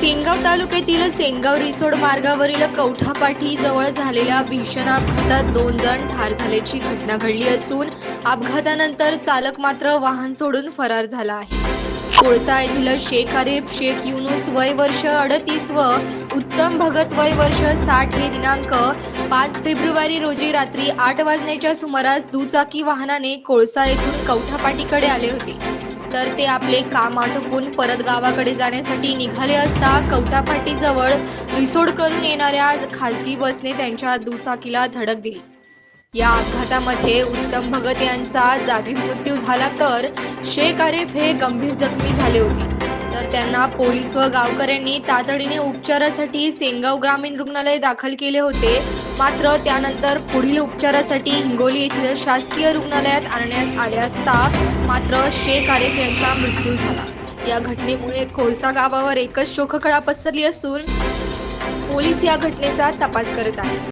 सेनगाव तालुक्यातील सेनगाव रिसोड मार्गावरील कवठापाठी जवळ झालेल्या भीषण अपघातात दोन जण ठार झाल्याची घटना घडली असून अपघातानंतर चालक मात्र वाहन सोडून फरार झाला आहे. कोळसा येथील शेख अरेब शेख युनुस वय वर्ष अडतीस व उत्तम भगत वय वर्ष साठ हे दिनांक पाच फेब्रुवारी रोजी रात्री आठ वाजण्याच्या सुमारास दुचाकी वाहनाने कोळसा येथून कवठापाटीकडे आले होते. तर ते आपले काम आटोपून परत गावाकडे जाण्यासाठी निघाले असता कवठापाटीजवळ रिसोड करून येणाऱ्या खासगी बसने त्यांच्या दुचाकीला धडक दिली. या अपघातामध्ये उत्तम भगत यांचा जागीच मृत्यू झाला तर शेख आरिफ हे गंभीर जखमी झाले होते. तर त्यांना पोलीस व गावकऱ्यांनी तातडीने उपचारासाठी सेनगाव ग्रामीण रुग्णालय दाखल केले होते. मात्र त्यानंतर पुढील उपचारासाठी हिंगोली येथील शासकीय रुग्णालयात आणण्यात आले असता मात्र शेख आरेफ यांचा मृत्यू झाला. या घटनेमुळे कोळसा गावावर एकच शोककळा पसरली असून पोलीस या घटनेचा तपास करत आहेत.